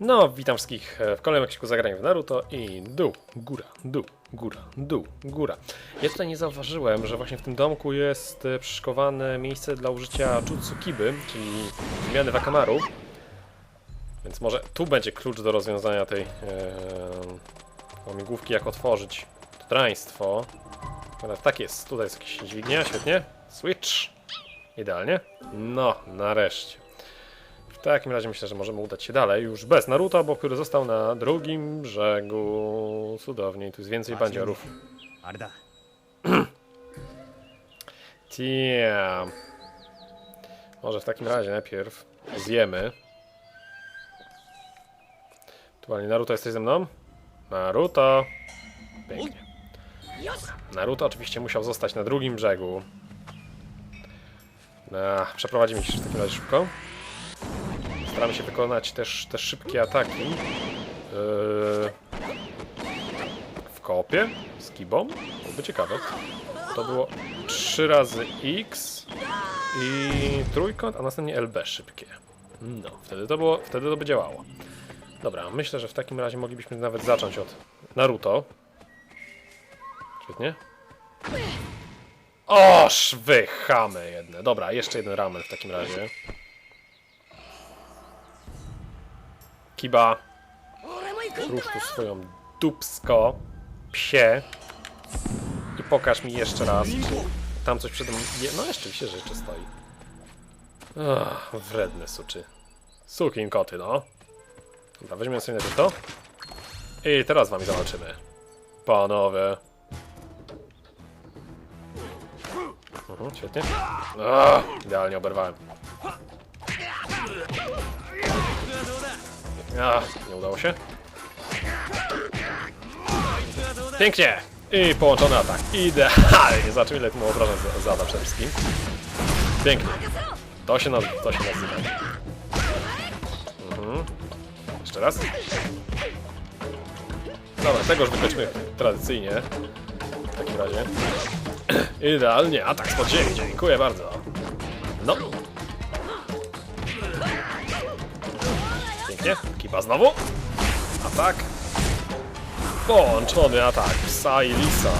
No, witam wszystkich w kolejnym odcinku zagrania w Naruto i dół, góra, dół, góra, dół, góra. Ja tutaj nie zauważyłem, że właśnie w tym domku jest e, przyszykowane miejsce dla użycia Jutsukiby, czyli zmiany Wakamaru. Więc może tu będzie klucz do rozwiązania tej e, łamigłówki, jak otworzyć draństwo. Ale tak jest, tutaj jest jakieś dźwignia, świetnie. Switch. Idealnie. No, nareszcie. W takim razie myślę, że możemy udać się dalej, już bez Naruto, bo który został na drugim brzegu. Cudownie, tu jest więcej bandziorów. Tia. Może w takim razie najpierw zjemy. Aktualnie Naruto, jesteś ze mną? Naruto! Pięknie. Naruto oczywiście musiał zostać na drugim brzegu. Ach, przeprowadzimy się w takim razie szybko. Staramy się wykonać też te szybkie ataki. Yy, w koopie z Kibą. Byłoby ciekawe. To było 3 razy X i trójkąt, a następnie LB szybkie. No, wtedy to było, wtedy to by działało. Dobra, myślę, że w takim razie moglibyśmy nawet zacząć od Naruto. Świetnie. Oż wy chamy jedne. Dobra, jeszcze jeden ramen w takim razie. Kiba, rusz tu swoją dupsko, psie i pokaż mi jeszcze raz, czy tam coś przede mną... No jeszcze się, jeszcze stoi. Ach, wredne suczy. Sukin koty, no. Dobra, weźmiemy sobie najpierw to. I teraz z wami zawalczymy. Panowie. Mhm, świetnie. Ach, idealnie oberwałem. Ach, nie udało się. Pięknie! I połączony atak. Idealnie! Zobaczymy ile mu obrażeń za- zada przede wszystkim. Pięknie. To się, naz to się nazywa. Mhm. Jeszcze raz. Dobra, tegoż wykończymy tradycyjnie. W takim razie. Idealnie, atak z podziemi, dziękuję bardzo. Kipa znowu. Atak. Połączony atak psa i lisa.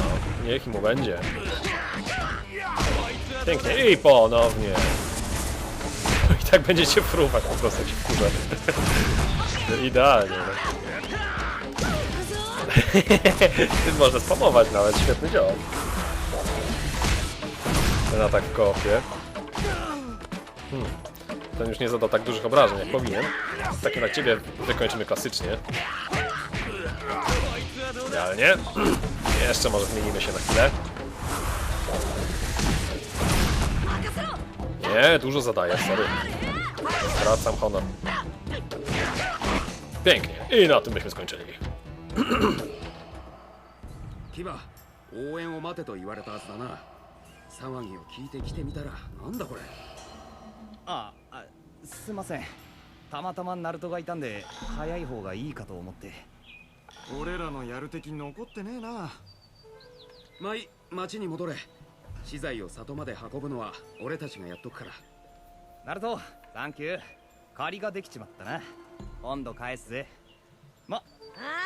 Niech mu będzie. Pięknie i ponownie. I tak będziecie fruwać po prostu się wkurzę. Idealnie. No. Można spamować nawet, świetny dział. Ten atak w koopie. Hmm. Ten już nie zadał tak dużych obrażeń jak powinien. W takim razie ciebie wykończymy klasycznie. Idealnie. Jeszcze może zmienimy się na chwilę. Nie, dużo zadaję, sorry. Zwracam honor. Pięknie. I na tym byśmy skończyli. キバ応援を待てと言われたはずだな騒ぎを聞いてきてみたらなんだこれ ああすいませんたまたまナルトがいたんで早い方がいいかと思って俺らのやる敵残ってねえなまあいい町に戻れ資材を里まで運ぶのは俺たちがやっとくからナルトサンキュー借りができちまったな今度返すぜま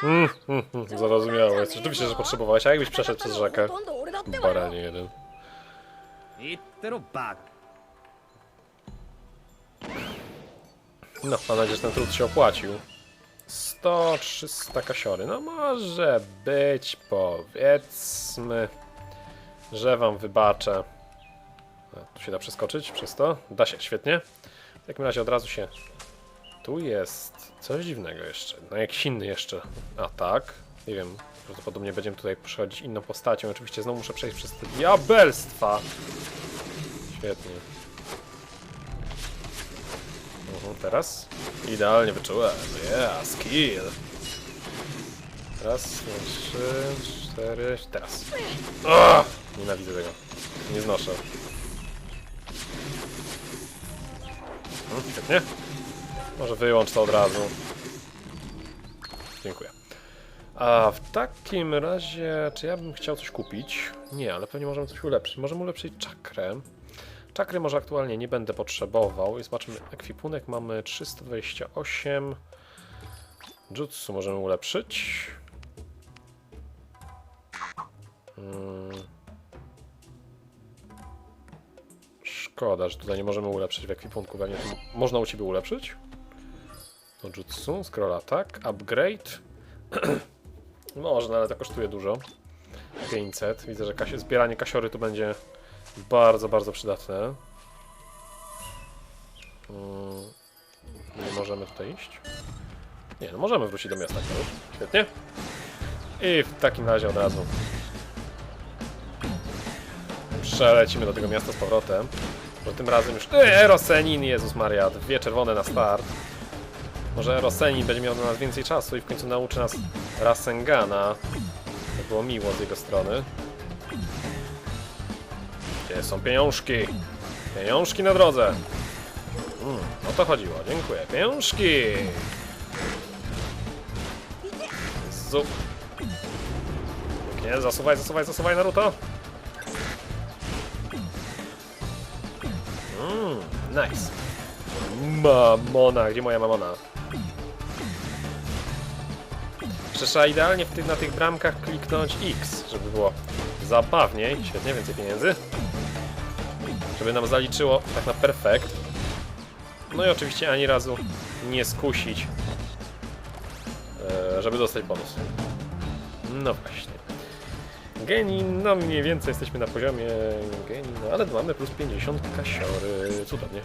Mm, mm, mm, zrozumiałe. Rzeczywiście, że potrzebowałeś. A jakbyś przeszedł przez rzekę? Baranie jeden. 言ってろバカ No, mam nadzieję, że ten trud się opłacił. 100, 300 kasiory. No może być, powiedzmy, że wam wybaczę. A, tu się da przeskoczyć przez to? Da się, świetnie. W takim razie od razu się... Tu jest coś dziwnego jeszcze. No jakiś inny jeszcze atak. Nie wiem, prawdopodobnie będziemy tutaj przechodzić inną postacią. Oczywiście znowu muszę przejść przez te diabelstwa. Świetnie. Teraz? Idealnie wyczułem. Yeah, skill. Raz, trzy, cztery, teraz. Nienawidzę tego. Nie znoszę. Mhm, świetnie. Może wyłącz to od razu. Dziękuję. A w takim razie, czy ja bym chciał coś kupić? Nie, ale pewnie możemy coś ulepszyć. Możemy ulepszyć czakrę. Czakry może aktualnie nie będę potrzebował. I zobaczymy, ekwipunek mamy 328. Jutsu możemy ulepszyć. Mm. Szkoda, że tutaj nie możemy ulepszyć w ekwipunku. Pewnie to można u Ciebie ulepszyć? No Jutsu, scroll attack, upgrade. Można, ale to kosztuje dużo. 500. Widzę, że zbieranie kasiory tu będzie bardzo, bardzo przydatne. Mm, Nie możemy tutaj iść. Nie, no możemy wrócić do miasta. Świetnie. I w takim razie od razu przelecimy do tego miasta z powrotem. Bo tym razem już... Ej, Erosenin, Jezus Maria, dwie czerwone na start. Może Erosenin będzie miał na nas więcej czasu i w końcu nauczy nas Rasengana. To było miło z jego strony. Gdzie są pieniążki? Pieniążki na drodze. Mm, o to chodziło, dziękuję. Pieniążki! Zu... Nie, zasuwaj, zasuwaj, zasuwaj, Naruto! Mmm, nice. Mamona, gdzie moja mamona? Trzeba idealnie na tych bramkach kliknąć X, żeby było zabawniej. Świetnie, więcej pieniędzy. Żeby nam zaliczyło tak na perfekt. No i oczywiście ani razu nie skusić, e, żeby dostać bonus. No właśnie. Geni, no mniej więcej jesteśmy na poziomie geni, no ale mamy plus 50 kasiory, cudownie.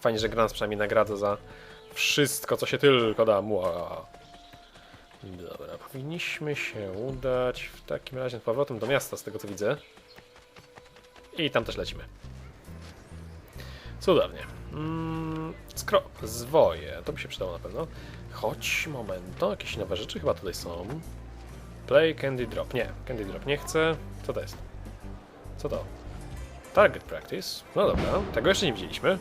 Fajnie, że gra nas przynajmniej nagradza za wszystko, co się tylko da. Mua. Dobra, powinniśmy się udać w takim razie z powrotem do miasta, z tego co widzę. I tam też lecimy. Cudownie. Mm. Zwoje, to by się przydało na pewno. Chodź, momento, jakieś nowe rzeczy chyba tutaj są. Play Candy Drop. Nie, Candy Drop nie chcę. Co to jest? Co to? Target Practice. No dobra, tego jeszcze nie widzieliśmy.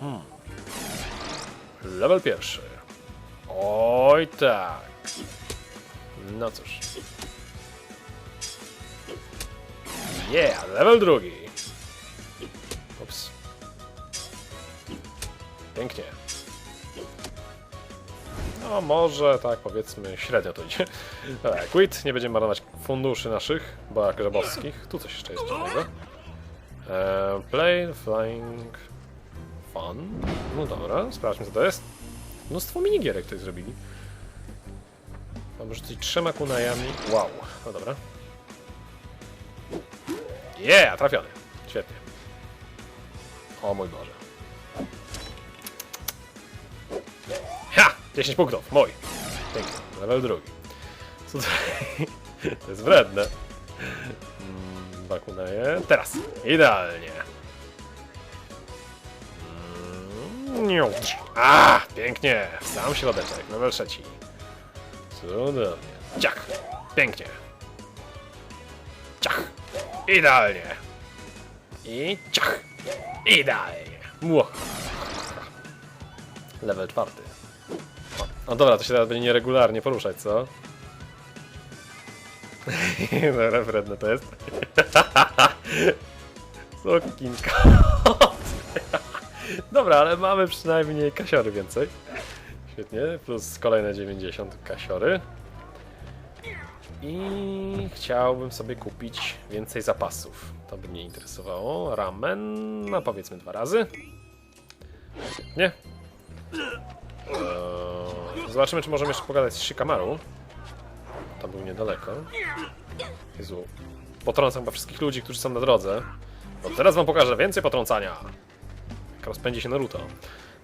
Hmm. Level pierwszy. Oj tak. No cóż. Yeah, level drugi. Ups. Pięknie. No może tak powiedzmy średnio to idzie. Dobra, quit, nie będziemy marnować funduszy naszych, bo jak boskich. Tu coś jeszcze jest ciekawego. Eee, play, flying, fun. No dobra, sprawdźmy co to jest. Mnóstwo minigierek tutaj zrobili. Mam rzucić trzema kunajami. Wow, no dobra. Yeah, trafiony. Świetnie. O mój Boże. Ha! 10 punktów, mój. Pięknie, level drugi. Co to... to jest wredne. Mm, Dwa kunaje. Teraz. Idealnie. Mm. A, pięknie. Sam środeczek, level trzeci. Cudownie. Ciach. Pięknie. Idealnie. I ciach. Idealnie. Ło. Level czwarty. O, no dobra, to się teraz będzie nieregularnie poruszać, co? Dobra, wredne to jest. Sokinka. Dobra, ale mamy przynajmniej kasiory więcej. Świetnie, plus kolejne 90 kasiory. I chciałbym sobie kupić więcej zapasów. To by mnie interesowało. Ramen, no powiedzmy dwa razy. Nie. Eee, zobaczymy, czy możemy jeszcze pogadać z Shikamaru. Tam był niedaleko. Jezu. Potrącam chyba wszystkich ludzi, którzy są na drodze. No teraz wam pokażę więcej potrącania. Jak rozpędzi się Naruto.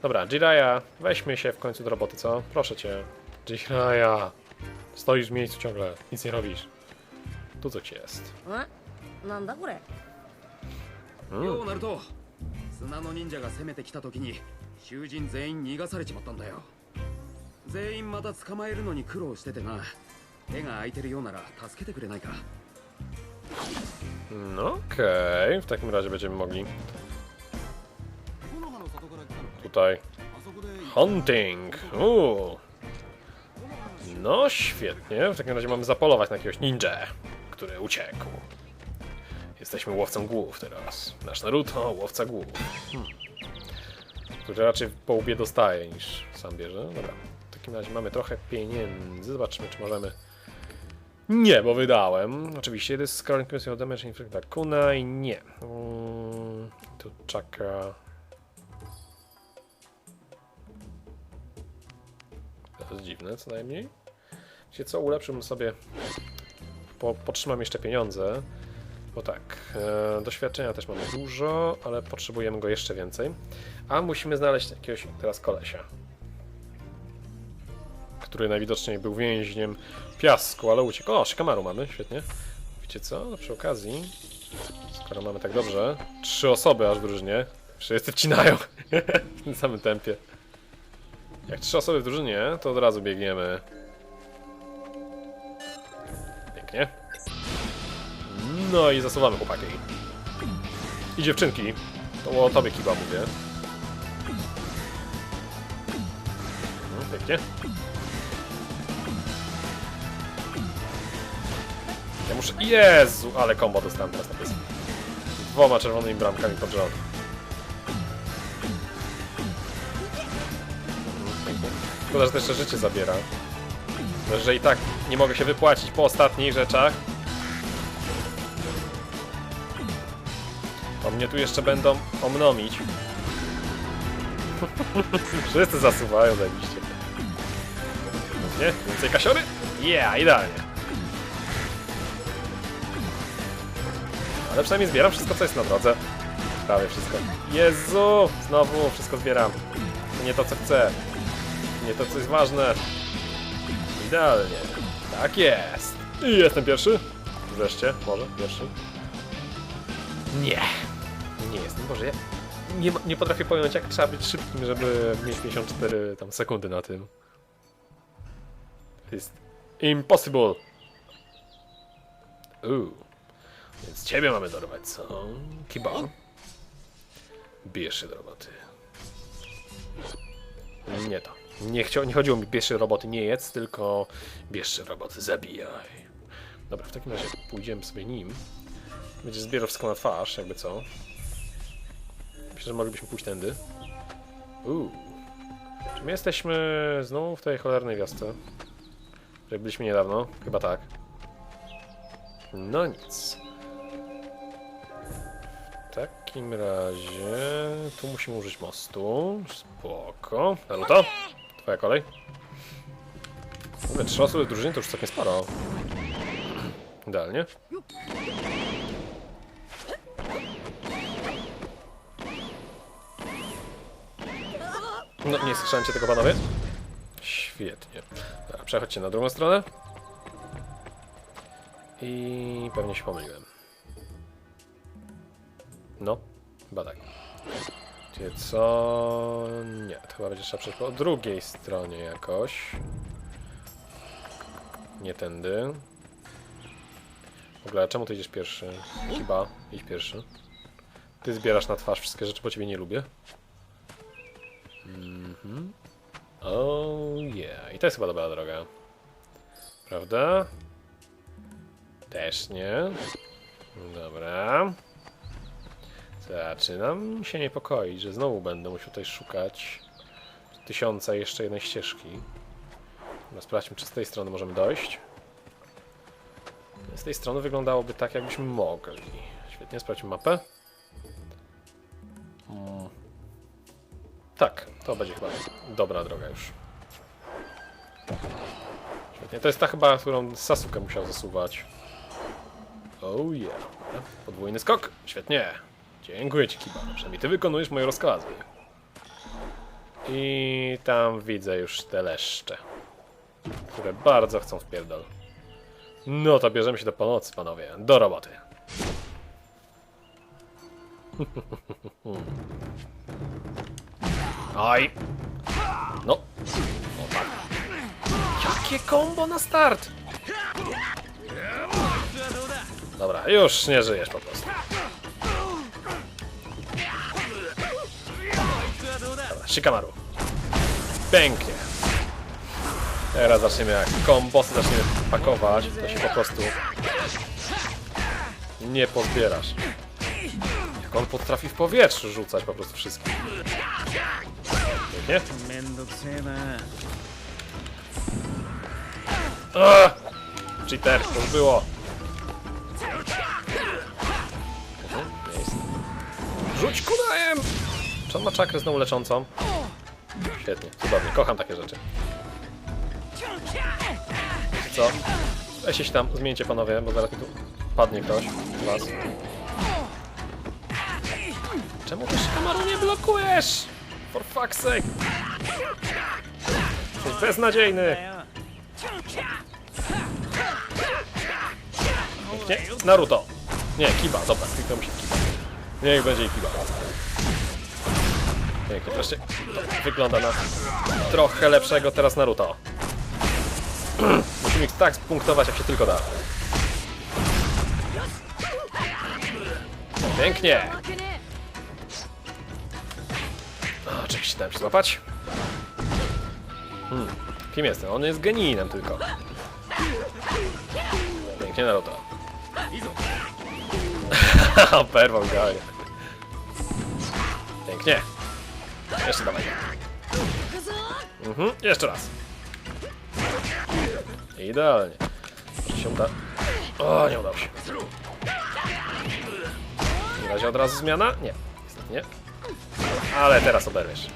Dobra, Jiraya, weźmy się w końcu do roboty, co? Proszę cię. Jiraya. Stoisz w miejscu ciągle, nic nie robisz. Tu coś jest. んなんだこれようナルト砂の忍者が攻めてきた時に囚人全員逃がされちまったんだよ全員また捕まえるのに苦労しててな手が空いてるようなら助けてくれないか No okej, w takim razie będziemy mogli tutaj hunting. Uuu. no świetnie, w takim razie mamy zapolować na jakiegoś ninja, który uciekł. Jesteśmy łowcą głów teraz. Nasz Naruto, łowca głów. Hmm. który raczej po łbie dostaje niż sam bierze. Dobra, w takim razie mamy trochę pieniędzy. Zobaczymy, czy możemy... Nie, bo wydałem. Oczywiście, this scrolling your damage inflict by kunai. Nie. Mm, tu czaka... To jest dziwne, co najmniej. Wiecie co, ulepszyłbym sobie... Po, potrzymam jeszcze pieniądze. Bo tak, e, doświadczenia też mamy dużo, ale potrzebujemy go jeszcze więcej. A musimy znaleźć jakiegoś teraz kolesia. Który najwidoczniej był więźniem piasku, ale uciekł. O, Shikamaru mamy, świetnie. Wiecie co, no przy okazji, skoro mamy tak dobrze, trzy osoby aż w drużynie, wszyscy wcinają w tym samym tempie. Jak trzy osoby w drużynie, to od razu biegniemy. Pięknie. No i zasuwamy chłopaki. I dziewczynki. To o tobie kiba mówię. No, pięknie. Ja muszę... Jezu, ale combo dostałem teraz na pysk. Dwoma czerwonymi bramkami pod rząd. Mhm. Szkoda, że to jeszcze życie zabiera. Że i tak nie mogę się wypłacić po ostatnich rzeczach. To mnie tu jeszcze będą omnomić. Wszyscy zasuwają zajebiście. Nie? Więcej kasiory? Yeah, idealnie. Ale przynajmniej zbieram wszystko, co jest na drodze. Prawie wszystko. Jezu! Znowu wszystko zbieram. Nie to, co chcę. Nie to, co jest ważne. Idealnie. Tak jest. I jestem pierwszy. Wreszcie, może, pierwszy. Nie. Nie jestem, Boże, ja nie, nie potrafię pojąć, jak trzeba być szybkim, żeby mieć 54 tam sekundy na tym. Jest impossible. Uuu. Więc ciebie mamy dorwać, co? Kiba. Bierz się do roboty. Nie to. Nie, chciał, nie chodziło mi bierz roboty, nie jedz, tylko bierz roboty, zabijaj. Dobra, w takim razie pójdziemy sobie nim. Będzie zbierał wszystko na twarz, jakby co. Myślę, że moglibyśmy pójść tędy. Uuu. Czy my jesteśmy znowu w tej cholernej wiosce? Której byliśmy niedawno? Chyba tak. No nic. W takim razie... Tu musimy użyć mostu. Spoko. Naruto? Twoja kolej. Ogóle trzy osoby w drużynie to już całkiem sporo. Idealnie. No, nie słyszałem tego, panowie? Świetnie. Dobra, przechodźcie na drugą stronę. I pewnie się pomyliłem. No, chyba Gdzie co? Nie, to chyba będzie trzeba przejść po drugiej stronie jakoś. Nie tędy. W ogóle, czemu ty idziesz pierwszy? Chyba, idź pierwszy. Ty zbierasz na twarz wszystkie rzeczy, bo ciebie nie lubię. Mhm. Oh yeah. I to jest chyba dobra droga. Prawda? Też nie. Dobra. Zaczynam się niepokoić, że znowu będę musiał tutaj szukać tysiąca jeszcze jednej ścieżki. Dobra, sprawdźmy, czy z tej strony możemy dojść. Z tej strony wyglądałoby tak, jakbyśmy mogli. Świetnie, sprawdźmy mapę. Mm. Tak, to będzie chyba dobra droga już. Świetnie, to jest ta chyba, którą Sasuke musiał zasuwać. Oh yeah. Podwójny skok. Świetnie. Dziękuję ci, Kiba. Przynajmniej ty wykonujesz moje rozkazy. I tam widzę już te leszcze, które bardzo chcą w pierdol. No to bierzemy się do pomocy, panowie. Do roboty. Oj. No. O tak. Jakie kombo na start! Dobra, już nie żyjesz po prostu. Shikamaru. Pięknie. Teraz zaczniemy jak kombosy zaczniemy pakować, to się po prostu nie pozbierasz. Jak on potrafi w powietrzu rzucać po prostu wszystkim. Nie? Cheater, to już było. Rzuć kudajem! Czy on ma czakrę znowu leczącą? Świetnie, cudownie, kocham takie rzeczy. Co? Weźcie się tam, zmieńcie panowie, bo zaraz mi tu padnie ktoś was. Czemu też kamaru nie blokujesz? For fuck's sake! Jesteś beznadziejny! Nie, Naruto. Nie, Kiba, dobra, kliknął mi się Kiba. Niech będzie Kiba. Pięknie, wreszcie wygląda na trochę lepszego teraz Naruto. Musimy ich tak spunktować, jak się tylko da. Pięknie. Oczywiście dałem się złapać. Hmm. Kim jestem? On jest genijnym tylko. Pięknie Naruto. Perwał idealnie. Pięknie. Jeszcze dawaj. Mhm, jeszcze raz. Idealnie. Się uda. O, nie udało się. W razie od razu zmiana? Nie. Niestety nie. Ale teraz oberwiesz.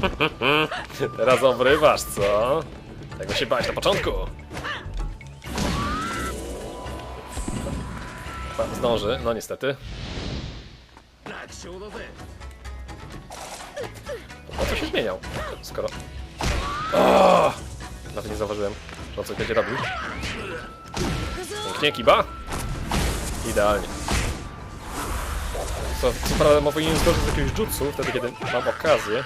Teraz obrywasz, co? Tego się bałeś na początku. zdąży, no niestety. Po co się zmieniał? Skoro... Oh! Nawet nie zauważyłem, że on coś będzie robił. Pięknie, kiba. Idealnie. Co, co prawda ma powinien skoczyć z jakiegoś jutsu, wtedy kiedy mam okazję.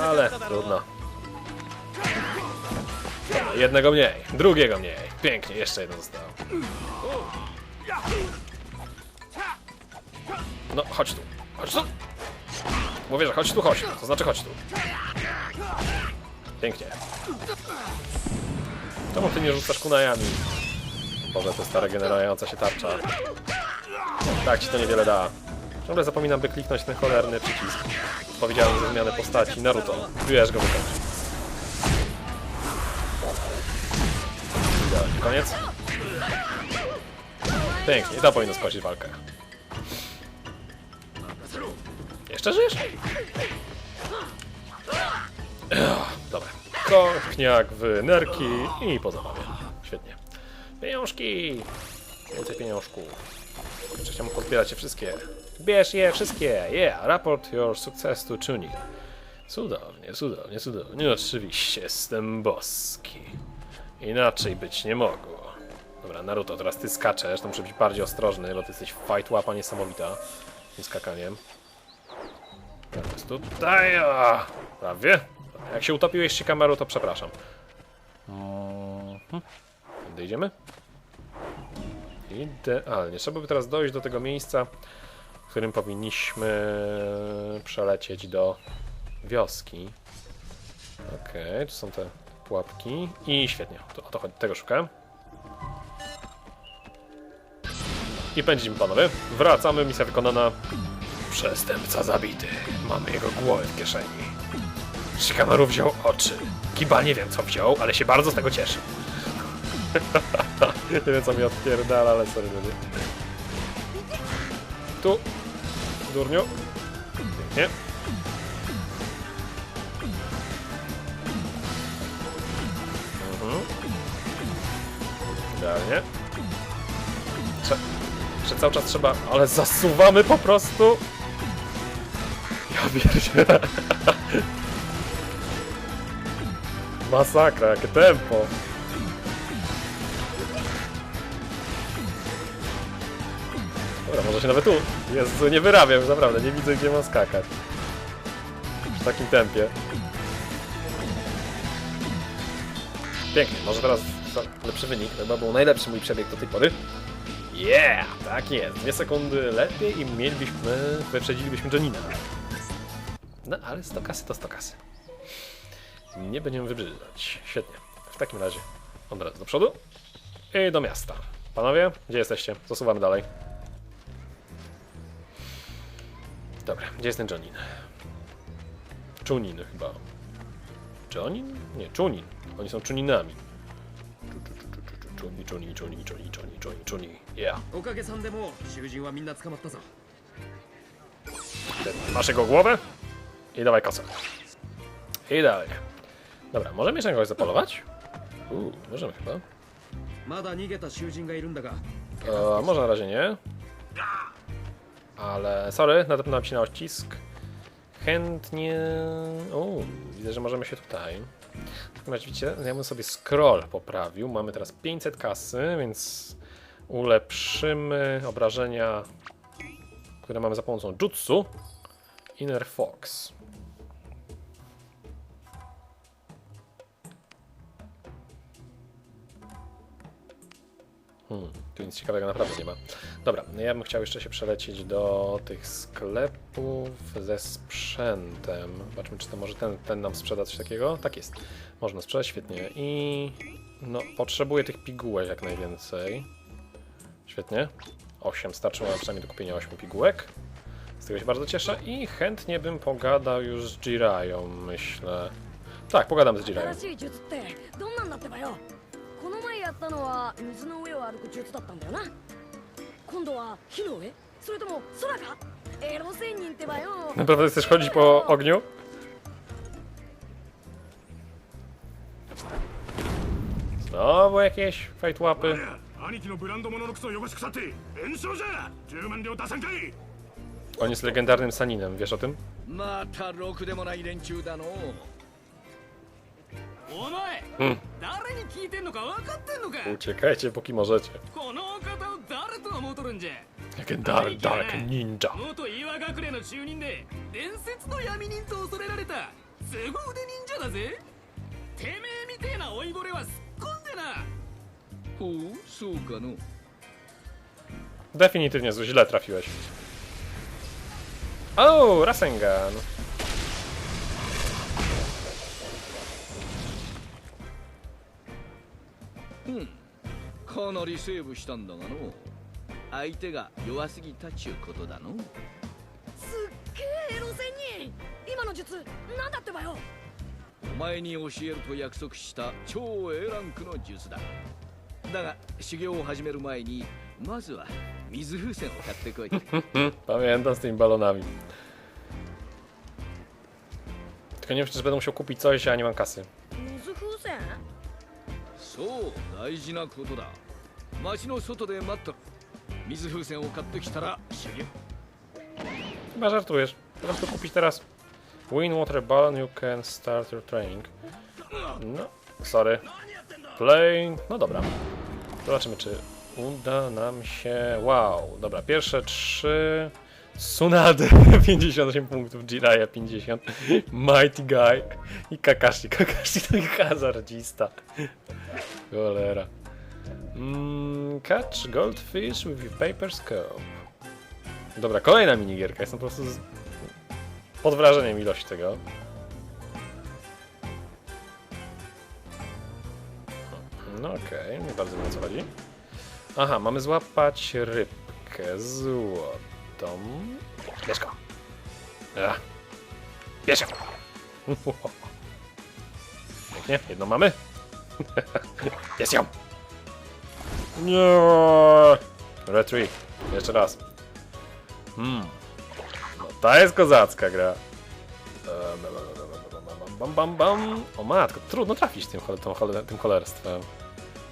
Ale trudno. Jednego mniej, drugiego mniej. Pięknie, jeszcze jedno zostało. No, chodź tu. Chodź tu. Mówię, że chodź tu, chodź. To znaczy chodź tu. Pięknie. Czemu ty nie rzucasz kunajami? Boże, to stara generująca się tarcza. Tak ci to niewiele da. Ciągle zapominam, by kliknąć ten cholerny przycisk. Powiedziałem za zmianę postaci. Naruto. Wiesz go. Idealnie. Koniec. Pięknie. To powinno skończyć walkę. Jeszcze żyjesz? Dobra. Kochniak w nerki i po zabawie. Świetnie. Pieniążki! Więcej pieniążków. Jeszcze chciałbym pozbierać je wszystkie. Bierz je wszystkie! Yeah! Report your success to Chunin. Cudownie, cudownie, cudownie. Oczywiście, jestem boski. Inaczej być nie mogło. Dobra, Naruto, teraz ty skaczesz, to muszę być bardziej ostrożny, bo ty jesteś fight łapa niesamowita. Tym skakaniem. Tak, jest tutaj, a, prawie. Jak się utopiłeś się kamerą, to przepraszam. Mhm. Gdzie idziemy? Idealnie. Trzeba by teraz dojść do tego miejsca, w którym powinniśmy przelecieć do wioski. Okej, tu są te pułapki. I świetnie, to, o to chodzi, tego szukałem. I pędzimy panowie. Wracamy, misja wykonana. Przestępca zabity. Mamy jego głowę w kieszeni. Shikamaru wziął oczy. Kiba nie wiem co wziął, ale się bardzo z tego cieszy. nie wiem co mi odpierdala, ale sorry ludzie. Tu. Durniu. Pięknie. Mhm. Idealnie. Trze jeszcze cały czas trzeba... Ale zasuwamy po prostu! Ja pierdzielę. Masakra, jakie tempo! Dobra, może się nawet tu. Jezu, nie wyrabiam, naprawdę, nie widzę gdzie mam skakać. W takim tempie. Pięknie, może teraz lepszy wynik. Chyba był najlepszy mój przebieg do tej pory. Yeah! Tak jest. Dwie sekundy lepiej i mielibyśmy, wyprzedzilibyśmy Janina. No ale 100 kasy to 100 kasy. Nie będziemy wybrzydzać. Świetnie. W takim razie od razu do przodu i do miasta. Panowie, gdzie jesteście? Zasuwamy dalej. Dobra, gdzie jest ten Jonin? Chunin chyba. Jonin? Nie, Chunin. Oni są Chuninami. Chuni, Chuni, Chuni, Chuni, Chuni, Chuni, Chuni. Yeah. おかげさんでもう囚人はみんな捕まったぞ Masz jego głowę i dawaj kosę. I dalej. Dobra, możemy jeszcze na kogoś zapolować? Uuu, możemy chyba. まだ逃げた囚人がいるんだが E, może na razie nie. Ale sorry, nadepnąłem ci na odcisk. Chętnie. O, widzę, że możemy się tutaj. W takim razie widzicie, ja bym sobie scroll poprawił. Mamy teraz 500 kasy, więc ulepszymy obrażenia, które mamy za pomocą Jutsu. Inner Fox. Hmm, tu nic ciekawego naprawdę nie ma. Dobra, no ja bym chciał jeszcze się przelecieć do tych sklepów ze sprzętem. Zobaczmy, czy to może ten, ten nam sprzeda coś takiego. Tak jest. Można sprzedać, świetnie. I no, potrzebuję tych pigułek jak najwięcej. Świetnie. 8 starczy nam przynajmniej do kupienia 8 pigułek. Z tego się bardzo cieszę i chętnie bym pogadał już z Jirają, myślę. Tak, pogadam z Jirają. 新しい術ってどんなんだってばよこの前やったのは水の上を歩く術だったんだよな今度は火の上それとも空かエロ仙人ってばよ Naprawdę chcesz chodzić po ogniu? Znowu jakieś fight łapy. 兄貴のブランド物の靴を汚し腐って炎症じゃ10万両出さんかい On jest legendarnym Saninem, wiesz o tym? またろくでもない連中だの お前、うん誰に聞いてんのか分かってんのか？Uciekajcie póki możecie. このお方を誰と思うとるんじゃ？Ninja. 元岩隠れの中人で伝説の闇人と恐れられた凄腕忍者だぜてめえみてえな老いぼれはすっ込んでなほうそうかの Definitywnie źle trafiłeś. O, Rasengan. かなりセーブしたんだがの。相手が弱すぎたちゅうことだの。すっげえエロ仙人今の術なんだってばよ。お前に教えると約束した超 A ランクの術だ。だが修行を始める前にまずは水風船を買ってこい。Pamiętam z tymi balonami. Tylko nie wiem, czy będę musiał kupić coś, a nie mam kasy. 水風船そう大事なことだ町の外で待っとる水風船を買ってきたら修行 Chyba żartujesz. Możesz to kupić teraz. Win water balloon, you can start your training. No, sorry. Play. No dobra. Zobaczymy, czy uda nam się. Wow, dobra. Pierwsze trzy. Sunade 58 punktów, Jiraiya 50, Mighty Guy i Kakashi. Kakashi to hazardzista. Cholera. Mm, catch goldfish with paper scope. Dobra, kolejna minigierka. Jestem po prostu z... pod wrażeniem ilości tego. No okej, nie bardzo wiem o co chodzi. Aha, mamy złapać rybkę złotą. Bierz go. Ach. Bierz ją. Pięknie, jedną mamy. Jest ją. Nie. Retreat. Jeszcze raz. Hmm. No ta jest kozacka gra. Bam, bam, bam. O matko, trudno trafić tym, tą, tym cholerstwem.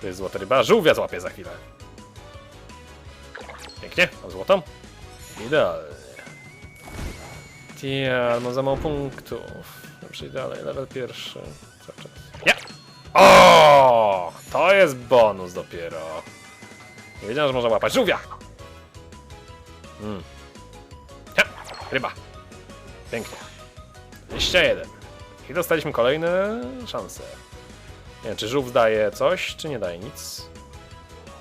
To jest złota ryba. Żółwia złapię za chwilę. Pięknie, mam złotą. Idealnie. Ja, mam za mało punktów. Przejdę dalej, level pierwszy. Cały czas. Ja! O! To jest bonus dopiero. Nie wiedziałem, że można łapać żółwia. Mm. Ja, ryba. Pięknie. 21. I dostaliśmy kolejne szanse. Nie wiem, czy żółw daje coś, czy nie daje nic.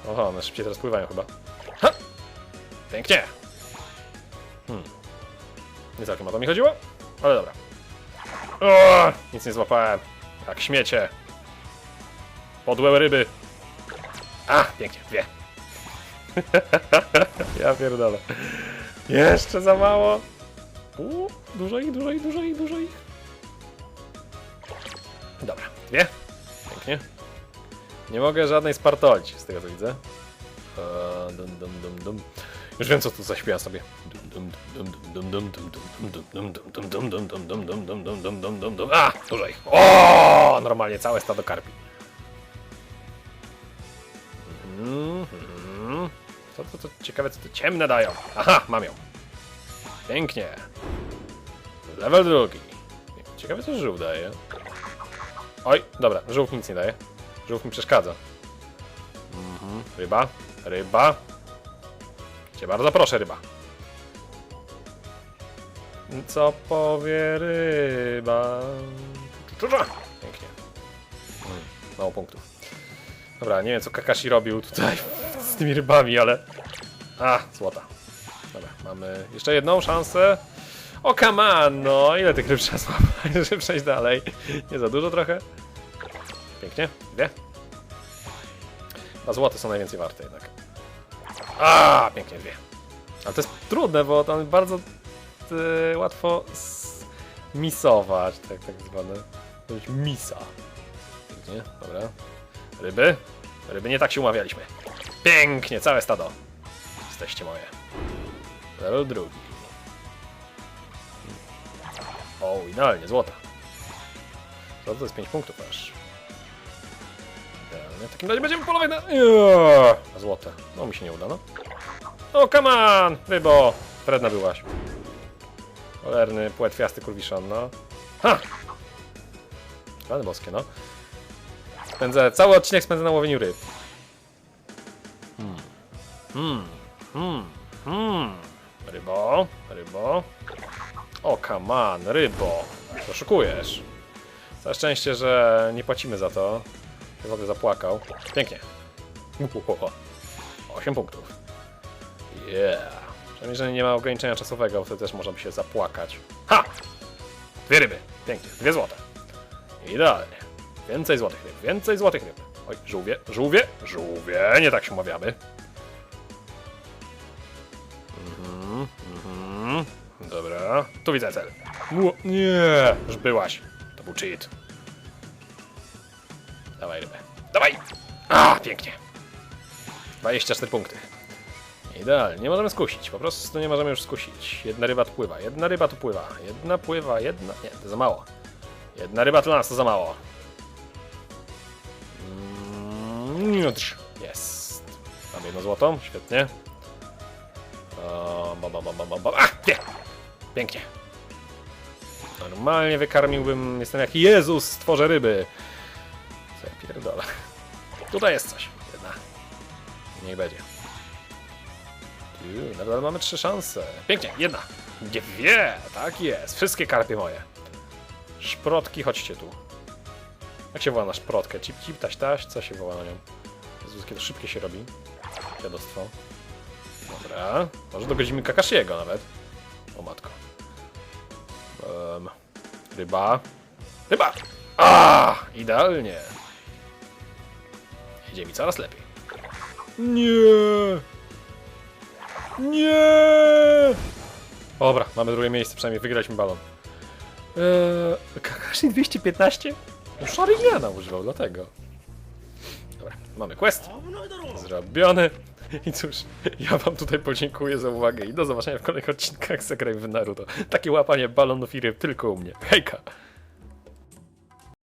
Oho, one szybciej teraz pływają chyba. Ha! Pięknie. Hmm. Nie całkiem o to mi chodziło, ale dobra. O, nic nie złapałem. Jak śmiecie. Podłe ryby. A, pięknie, dwie. ja pierdolę. Jeszcze za mało. U, dużo ich, dużo ich, dużo ich, dużo ich. Dobra, dwie. Pięknie. Nie mogę żadnej spartolić, z tego co widzę. Eee, dum, dum, dum, dum. Już wiem, co tu zaśpiewa sobie. A, dużo ich. O, normalnie całe stado karpi. Co to, to ciekawe, co te ciemne dają. Aha, mam ją. Pięknie. Level drugi. Ciekawe, co żółw daje. Oj, dobra, żółw nic nie daje. Żółw mi przeszkadza. Ryba, ryba, Cię bardzo proszę, ryba. Co powie ryba? Czucza! Pięknie. Mało punktów. Dobra, nie wiem co Kakashi robił tutaj z tymi rybami, ale... A, złota. Dobra, mamy jeszcze jedną szansę. O, come on, no, ile tych ryb trzeba złapać, żeby przejść dalej? Nie za dużo trochę? Pięknie, dwie. A złote są najwięcej warte jednak. A, pięknie, dwie. Ale to jest trudne, bo tam bardzo e, łatwo misować, tak, tak zwane. To być misa. Pięknie, dobra. Ryby? Ryby, nie tak się umawialiśmy. Pięknie, całe stado. Jesteście moje. Level drugi. O, idealnie, złota. To, to jest 5 punktów aż. W takim razie będziemy polować na... Eee, złote. No mi się nie uda, no. O, come on! Rybo! Wredna byłaś. Cholerny, płetwiasty kurwiszon, no. Ha! Rany boskie, no. Spędzę, cały odcinek spędzę na łowieniu ryb. Hmm. Hmm. Hmm. Hmm. Rybo, rybo. O, come on, rybo. Oszukujesz. Całe szczęście, że nie płacimy za to. W ogóle zapłakał. Pięknie. Uhuhu. 8 punktów. Yeah. Przynajmniej, że nie ma ograniczenia czasowego, wtedy też można by się zapłakać. Ha! Dwie ryby. Pięknie. Dwie złote. Idealnie. Więcej złotych ryb. Więcej złotych ryb. Oj, żółwie, żółwie, żółwie. Nie tak się umawiamy. Mhm, mhm. Dobra. Tu widzę cel. Ło, nie! Już byłaś. To był cheat. Dawaj rybę. Dawaj! A, pięknie. 24 punkty. Idealnie, nie możemy skusić, po prostu nie możemy już skusić. Jedna ryba tu pływa, jedna ryba tu pływa, jedna pływa, jedna... Nie, to za mało. Jedna ryba tu nas, to za mało. Mm, Jest. Mam jedno złotą, świetnie. O, bam, bam, bam, bam, bam. A, nie! Pięknie. Normalnie wykarmiłbym, jestem jak Jezus, stworzę ryby. Pierdolę. Tutaj jest coś. Jedna. Niech będzie. Nadal mamy trzy szanse. Pięknie, jedna. Dwie, tak jest. Wszystkie karpie moje. Szprotki, chodźcie tu. Jak się woła na szprotkę? Cip, cip, taś, taś? Co się woła na nią? Jezus, kiedy szybkie się robi. Dziadostwo. Dobra. Może dogodzimy Kakashiego nawet. O matko. Um, ryba. Ryba! A, Idealnie. Idzie mi coraz lepiej. Nie! Nie! Dobra, mamy drugie miejsce, przynajmniej wygraliśmy balon. Eee, Kakashi 215? No Sharingana używał, dlatego. Dobra, mamy quest. Zrobiony. I cóż, ja wam tutaj podziękuję za uwagę i do zobaczenia w kolejnych odcinkach Zagrajmy w Naruto. Takie łapanie balonów i ryb tylko u mnie. Hejka!